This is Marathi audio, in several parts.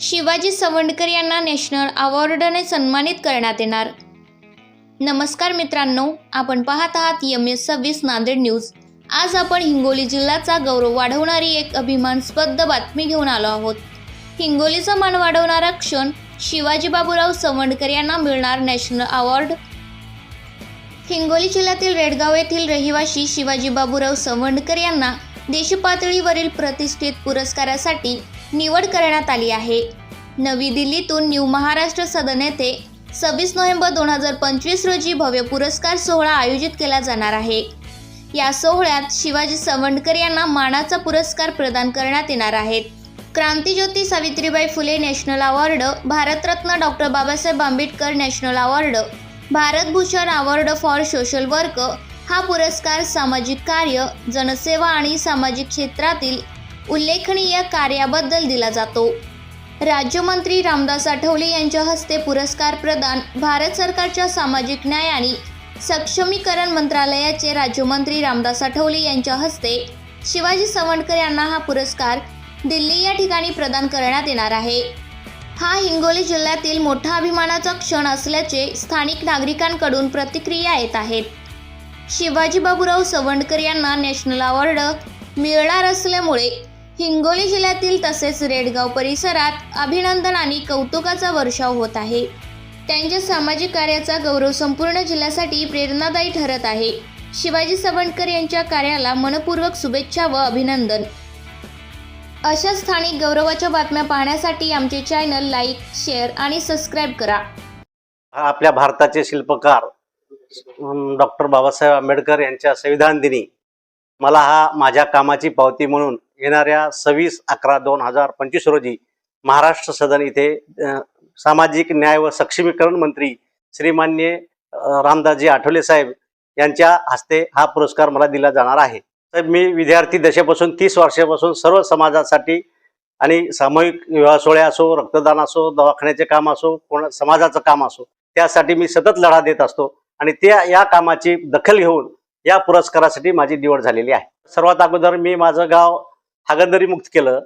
शिवाजी सवंडकर यांना नॅशनल अवॉर्डने सन्मानित करण्यात येणार. नमस्कार मित्रांनो आपण पाहत आहात एम एस सव्वीस नांदेड न्यूज. आज आपण हिंगोली जिल्ह्याचा गौरव वाढवणारी एक अभिमानस्पद बातमी घेऊन आलो आहोत. हिंगोलीचा मान वाढवणारा क्षण शिवाजी बाबूराव सवंडकर यांना मिळणार नॅशनल अवॉर्ड. हिंगोली जिल्ह्यातील रेडगाव येथील रहिवासी शिवाजी बाबूराव सवंडकर यांना देशपातळीवरील प्रतिष्ठित पुरस्कारासाठी निवड करण्यात आली आहे. नवी दिल्लीतून न्यू महाराष्ट्र सदन येथे सव्वीस नोव्हेंबर दोन हजार पंचवीस रोजी भव्य पुरस्कार सोहळा आयोजित केला जाणार आहे. या सोहळ्यात शिवाजी सवंडकर यांना मानाचा पुरस्कार प्रदान करण्यात येणार आहेत Krantijyoti Savitribai Phule national award Bharat Ratna doctor Babasaheb Ambedkar national award Bharat Bhushan award for social work हा पुरस्कार सामाजिक कार्य जनसेवा आणि सामाजिक क्षेत्रातील उल्लेखनीय कार्याबद्दल दिला जातो. राज्यमंत्री रामदास आठवले यांच्या हस्ते पुरस्कार प्रदान भारत सरकारच्या सामाजिक न्याय आणि सक्षमीकरण मंत्रालयाचे राज्यमंत्री रामदास आठवले यांच्या हस्ते शिवाजी सवंडकर यांना हा पुरस्कार दिल्ली या ठिकाणी प्रदान करण्यात येणार आहे. हा हिंगोली जिल्ह्यातील मोठा अभिमानाचा क्षण असल्याचे स्थानिक नागरिकांकडून प्रतिक्रिया येत आहेत. शिवाजी बाबूराव सवंडकर यांना नॅशनल अवॉर्ड मिळणार असल्यामुळे हिंगोली जिल्ह्यातील तसेच रेडगाव परिसरात अभिनंदन आणि कौतुकाचा वर्षाव होत आहे. त्यांच्या सामाजिक कार्याचा गौरव संपूर्ण जिल्ह्यासाठी प्रेरणादायी ठरत आहे. शिवाजी सवंडकर यांच्या कार्याला मनपूर्वक शुभेच्छा व अभिनंदन. अशा स्थानिक गौरवाच्या बातम्या पाहण्यासाठी आमचे चॅनल लाईक शेअर आणि सबस्क्राईब करा. आपल्या भारताचे शिल्पकार डॉक्टर बाबासाहेब आंबेडकर यांच्या संविधान दिनी मला हा माझ्या कामाची पावती म्हणून येणाऱ्या सव्वीस अकरा दोन हजार पंचवीस रोजी महाराष्ट्र सदन इथे सामाजिक न्याय व सक्षमीकरण मंत्री श्रीमान्य रामदासजी आठवले साहेब यांच्या हस्ते हा पुरस्कार मला दिला जाणार आहे. तर मी विद्यार्थी दशेपासून तीस वर्षापासून सर्व समाजासाठी आणि सामूहिक विवाह सोहळे असो रक्तदान असो दवाखान्याचे काम असो कोण समाजाचं काम असो त्यासाठी मी सतत लढा देत असतो आणि त्या या कामाची दखल घेऊन या पुरस्कारासाठी माझी निवड झालेली आहे. सर्वात अगोदर मी माझं गाव हागंदरी मुक्त केलं.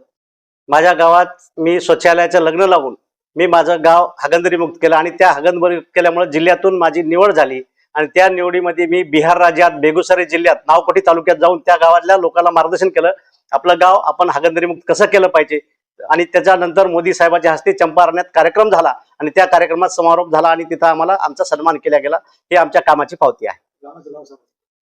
माझ्या गावात मी शौचालयाचं लग्न लावून मी माझं गाव हागंदरी मुक्त केलं आणि त्या हागंदरी केल्यामुळे जिल्ह्यातून माझी निवड झाली आणि त्या निवडीमध्ये मी बिहार राज्यात बेगुसराय जिल्ह्यात नावकोटी तालुक्यात जाऊन त्या गावातल्या लोकांना मार्गदर्शन केलं. आपलं गाव आपण हागंदरी मुक्त कसं केलं पाहिजे? आणि त्याच्यानंतर मोदी साहेबाच्या हस्ते चंपारण्यात कार्यक्रम झाला आणि त्या कार्यक्रमात समारोप झाला आणि तिथं आम्हाला आमचा सन्मान केला गेला. हे आमच्या कामाची पावती आहे.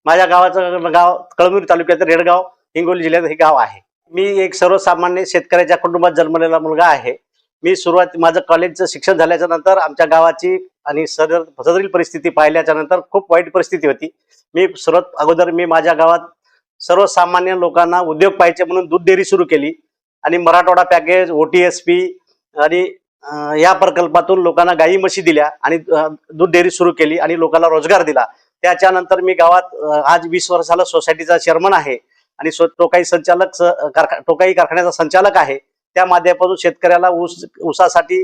माझ्या गावाचं गाव कळमुरी तालुक्यात रेडगाव हिंगोली जिल्ह्यात हे गाव आहे. मी एक सर्वसामान्य शेतकऱ्याच्या कुटुंबात जन्मलेला मुलगा आहे. मी सुरुवात माझं कॉलेजचं शिक्षण झाल्याच्यानंतर आमच्या गावाची आणि सदर सदरील परिस्थिती पाहिल्याच्या नंतर खूप वाईट परिस्थिती होती. मी सर्वात अगोदर मी माझ्या गावात सर्वसामान्य लोकांना उद्योग पाहिजे म्हणून दूध डेअरी सुरू केली आणि Marathwada package O T S P आणि या प्रकल्पातून लोकांना गाई म्हशी दिल्या आणि दूध डेअरी सुरू केली आणि लोकांना रोजगार दिला. त्याच्यानंतर मी गावात आज वीस वर्ष झालं सोसायटीचा चेअरमन आहे आणि सो टोकाई संचालक स- कारखा टोकाई कारखान्याचा संचालक आहे. त्या माध्यमातून शेतकऱ्याला ऊस ऊसासाठी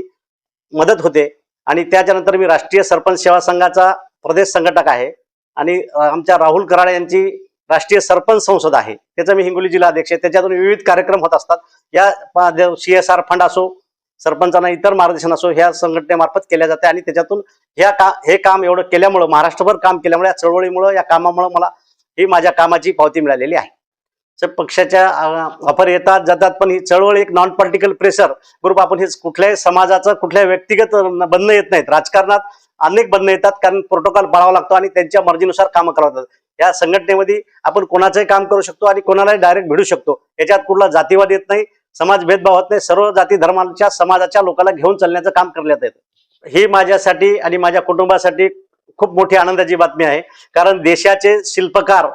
मदत होते आणि त्याच्यानंतर मी राष्ट्रीय सरपंच सेवा संघाचा प्रदेश संघटक आहे आणि आमच्या राहुल कराड यांची राष्ट्रीय सरपंच संसद आहे. त्याचा मी हिंगोली जिल्हा अध्यक्ष आहे. त्याच्यातून विविध कार्यक्रम होत असतात. या सी एस आर फंड असो सरपंचांना इतर मार्गदर्शन असो ह्या संघटनेमार्फत केल्या जाते आणि त्याच्यातून ह्या का हे काम एवढं केल्यामुळं महाराष्ट्रभर काम केल्यामुळे या चळवळीमुळं या कामामुळं मला ही माझ्या कामाची पावती मिळालेली आहे. तर पक्षाच्या ऑफर येतात जातात पण ही चळवळ एक नॉन पॉलिटिकल प्रेशर ग्रुप आपण हे कुठल्याही समाजाचं कुठल्याही व्यक्तिगत बंधनं येत नाहीत. राजकारणात अनेक बंधनं येतात कारण प्रोटोकॉल पाळावा लागतो आणि त्यांच्या मर्जीनुसार कामं करावं लागतात. या संघटनेमध्ये आपण कोणाचंही काम करू शकतो आणि कोणालाही डायरेक्ट भिडू शकतो. याच्यात कुठला जातीवाद येत नाही. समाज भेदभाव होत नाही. सर्व जाती धर्माच्या समाजाच्या लोकांना घेऊन चालण्याचं काम करण्यात येतं. ही माझ्यासाठी आणि माझ्या कुटुंबासाठी खूप मोठी आनंदाची बातमी आहे. कारण देशाचे शिल्पकार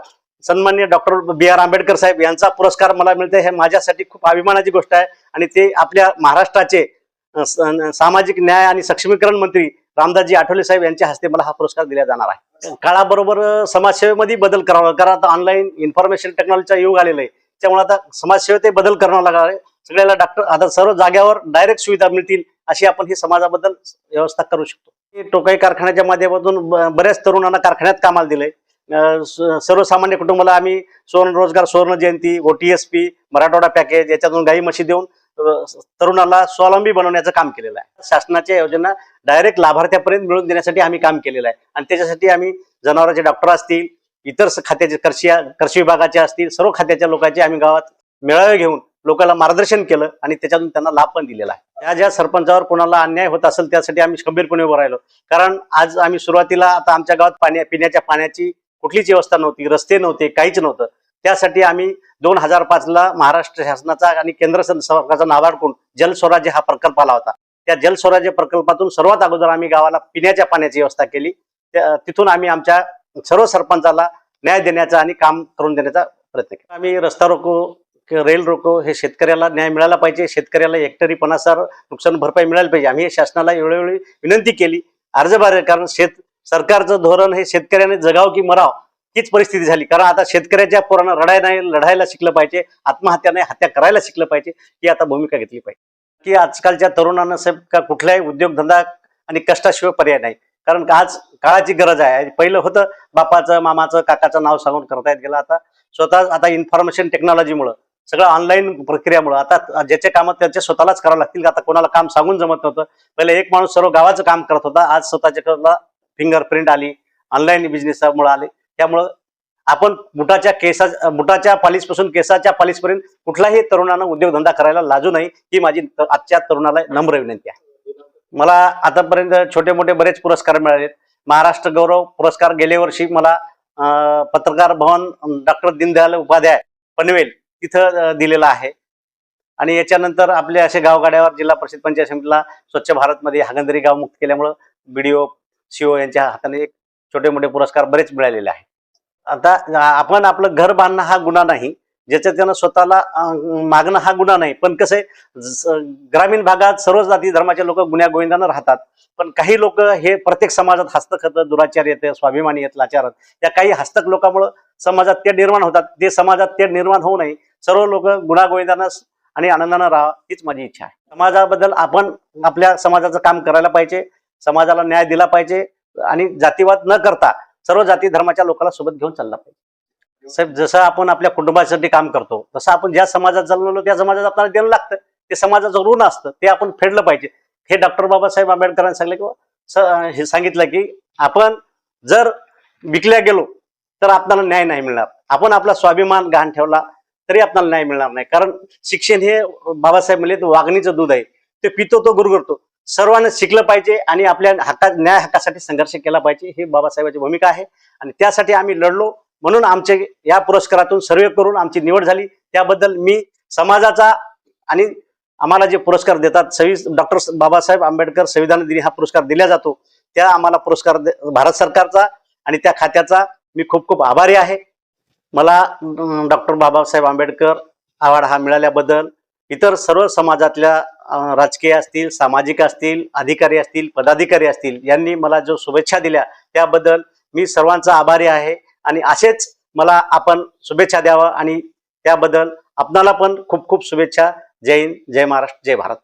सन्मान्य doctor B R Ambedkar saheb यांचा पुरस्कार मला मिळते हे माझ्यासाठी खूप अभिमानाची गोष्ट आहे. आणि ते आपल्या महाराष्ट्राचे सामाजिक न्याय आणि सक्षमीकरण मंत्री रामदासजी आठवले साहेब यांच्या हस्ते मला हा पुरस्कार दिला जाणार आहे. काळाबरोबर समाजसेवेमध्ये बदल करावा. कारण आता ऑनलाईन इन्फॉर्मेशन टेक्नॉलॉजीचा युग आलेला आहे. त्यामुळे आता समाजसेवेत बदल करावा लागणार आहे. सगळ्याला डॉक्टर आता सर्व जाग्यावर डायरेक्ट सुविधा मिळतील अशी आपण ही समाजाबद्दल व्यवस्था करू शकतो. टोकाई कारखान्याच्या माध्यमातून ब- बऱ्याच तरुणांना कारखान्यात कामाला दिलंय. स- सर्वसामान्य कुटुंबाला आम्ही सुवर्ण रोजगार सुवर्ण जयंती O T S P Marathwada package याच्यातून गाई म्हशी देऊन तरुणाला स्वावलंबी बनवण्याचं काम केलेलं आहे. शासनाच्या योजना डायरेक्ट लाभार्थ्यापर्यंत मिळवून देण्यासाठी आम्ही काम केलेलं आहे. आणि त्याच्यासाठी आम्ही जनावरांचे डॉक्टर असतील इतर खात्याचे कृषी कृषी विभागाचे असतील सर्व खात्याच्या लोकांचे आम्ही गावात मेळावे घेऊन लोकांना मार्गदर्शन केलं आणि त्याच्यातून त्यांना लाभ पण दिलेला आहे. त्या ज्या सरपंचावर कोणाला अन्याय होत असेल त्यासाठी आम्ही खंबीरपणे उभं राहिलो. कारण आज आम्ही सुरुवातीला आता आमच्या गावात पाण्या पिण्याच्या पाण्याची कुठलीच व्यवस्था नव्हती रस्ते नव्हते काहीच नव्हतं. त्यासाठी आम्ही दोन हजार पाचला महाराष्ट्र शासनाचा आणि केंद्र सरकारचा नाबाडकून जल स्वराज्य हा प्रकल्प आला होता. त्या जल स्वराज्य प्रकल्पातून सर्वात अगोदर आम्ही गावाला पिण्याच्या पाण्याची व्यवस्था केली. तिथून आम्ही आमच्या सर्व सरपंचाला न्याय देण्याचा आणि काम करून देण्याचा प्रयत्न केला. आम्ही रस्ता रोको रेल रोको हे शेतकऱ्याला न्याय मिळाला पाहिजे शेतकऱ्याला हेक्टरी पन्नासार नुकसान भरपाई मिळाली पाहिजे. आम्ही शासनाला वेळोवेळी विनंती केली. अर्ज भरले कारण शेत सरकारचं धोरण हे शेतकऱ्याने जगाव की मराव हीच परिस्थिती झाली. कारण आता शेतकऱ्याच्या पोरांना रडाय नाही लढायला शिकलं पाहिजे आत्महत्या नाही हत्या करायला शिकलं पाहिजे ही आता भूमिका घेतली पाहिजे. की आजकालच्या तरुणांना साहेब का कुठलाही उद्योगधंदा आणि कष्टाशिवाय पर्याय नाही. कारण का आज काळाची गरज आहे. पहिलं होतं बापाचं मामाचं काकाचं नाव सांगून करता येत गेलं. आता स्वतः आता इन्फॉर्मेशन टेक्नॉलॉजीमुळं सगळं ऑनलाईन प्रक्रियामुळं. आता ज्याचे कामं त्याचे स्वतःलाच करावं लागतील आता कोणाला काम सांगून जमत नव्हतं. पहिले एक माणूस सर्व गावाचं काम करत होता. आज स्वतःच्या फिंगरप्रिंट आली ऑनलाईन बिझनेसमुळे आले. त्यामुळं आपण बुटाच्या केसा बुटाच्या पालीसपासून केसाच्या पालीसपर्यंत कुठलाही तरुणानं उद्योगधंदा करायला लाजू नाही. ही माझी आजच्या तरुणाला नम्र विनंती आहे. मला आतापर्यंत छोटे मोठे बरेच पुरस्कार मिळालेत. महाराष्ट्र गौरव पुरस्कार गेल्या वर्षी मला पत्रकार भवन डॉक्टर दीनदयाल उपाध्याय पनवेल तिथं दिलेला आहे. आणि याच्यानंतर आपले असे गावगाड्यावर जिल्हा परिषद पंचायत समितीला स्वच्छ भारतमध्ये हागंदरी गाव मुक्त केल्यामुळं बीडीओ सीओ यांच्या हाताने एक छोटे मोठे पुरस्कार बरेच मिळालेले आहेत. आता आपण आपलं घर बांधणं हा गुन्हा नाही ज्याच्या त्यानं स्वतःला मागणं हा गुन्हा नाही. पण कसं आहे ज- ग्रामीण भागात सर्व जाती धर्माचे लोक गुन्ह्या गोविंदानं राहतात. पण काही लोक हे प्रत्येक समाजात हस्तक होतं दुराचार येते स्वाभिमानी येत लाचार आहेत. त्या काही हस्तक लोकांमुळं समाजात ते निर्माण होतात. ते समाजात ते निर्माण होऊ नये सर्व लोक गुन्हा गोविंदानं आणि आनंदानं राहा हीच माझी इच्छा आहे. समाजाबद्दल आपण आपल्या समाजाचं काम करायला पाहिजे समाजाला न्याय दिला पाहिजे आणि जातीवाद न करता सर्व जाती धर्माच्या लोकांना सोबत घेऊन चालला पाहिजे. साहेब जसं आपण आपल्या कुटुंबासाठी काम करतो तसं आपण ज्या समाजात जन्मलो त्या समाजात आपल्याला द्यायला लागतं. ते समाजाचं ऋण असतं ते आपण फेडलं पाहिजे. हे डॉक्टर बाबासाहेब आंबेडकरांनी सांगितलं किंवा हे सांगितलं की आपण जर विकल्या गेलो तर आपल्याला न्याय नाही मिळणार. आपण आपला स्वाभिमान गहाण ठेवला तरी आपल्याला न्याय मिळणार नाही. कारण शिक्षण हे बाबासाहेब म्हणले वागणीचं दूध आहे. ते पितो तो गुरगुरतो. सर्वांना शिकलं पाहिजे आणि आपल्या हक्का न्याय हक्कासाठी संघर्ष केला पाहिजे. ही बाबासाहेबांची भूमिका आहे. आणि त्यासाठी आम्ही लढलो. म्हणून आमचे या पुरस्कारातून सर्वे करून आमची निवड झाली. त्याबद्दल मी समाजाचा आणि आम्हाला जे पुरस्कार देतात सवी डॉक्टर बाबासाहेब आंबेडकर संविधान दिनी हा पुरस्कार दिला जातो. त्या आम्हाला पुरस्कार दे- भारत सरकारचा आणि त्या खात्याचा मी खूप खूप आभारी आहे. मला डॉक्टर बाबासाहेब आंबेडकर अवॉर्ड हा मिळाल्याबद्दल इतर सर्व समाजातल्या राजकीय असतील सामाजिक असतील अधिकारी असतील पदाधिकारी असतील यांनी मला जो शुभेच्छा दिल्या त्याबद्दल मी सर्वांचा आभारी आहे. आणि असेच मला आपण शुभेच्छा द्यावं आणि त्याबद्दल आपणाला पण खूप खूप शुभेच्छा. जय हिंद जय महाराष्ट्र जय भारत.